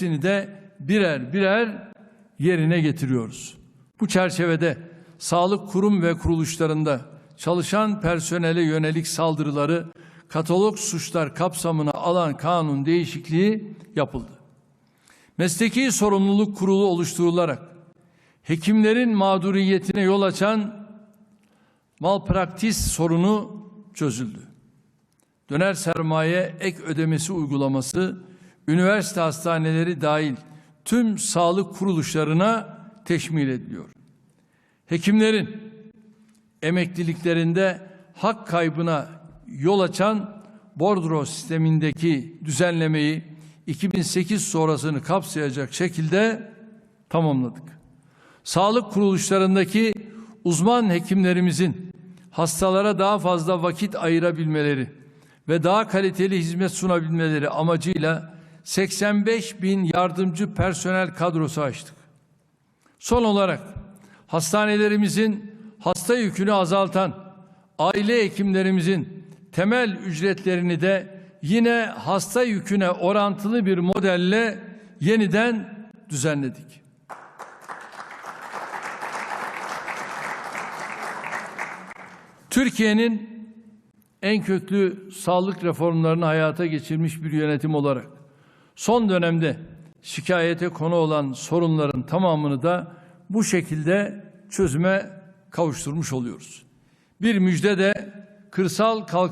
hepsini de birer birer yerine getiriyoruz. Bu çerçevede sağlık kurum ve kuruluşlarında çalışan personele yönelik saldırıları katalog suçlar kapsamına alan kanun değişikliği yapıldı. Mesleki sorumluluk kurulu oluşturularak hekimlerin mağduriyetine yol açan malpraktis sorunu çözüldü. Döner sermaye ek ödemesi uygulaması üniversite hastaneleri dahil tüm sağlık kuruluşlarına teşmil ediliyor. Hekimlerin emekliliklerinde hak kaybına yol açan bordro sistemindeki düzenlemeyi 2008 sonrasını kapsayacak şekilde tamamladık. Sağlık kuruluşlarındaki uzman hekimlerimizin hastalara daha fazla vakit ayırabilmeleri ve daha kaliteli hizmet sunabilmeleri amacıyla 85 bin yardımcı personel kadrosu açtık. Son olarak hastanelerimizin hasta yükünü azaltan aile hekimlerimizin temel ücretlerini de yine hasta yüküne orantılı bir modelle yeniden düzenledik. Türkiye'nin en köklü sağlık reformlarını hayata geçirmiş bir yönetim olarak son dönemde şikayete konu olan sorunların tamamını da bu şekilde çözüme kavuşturmuş oluyoruz. Bir müjde de kırsal kalk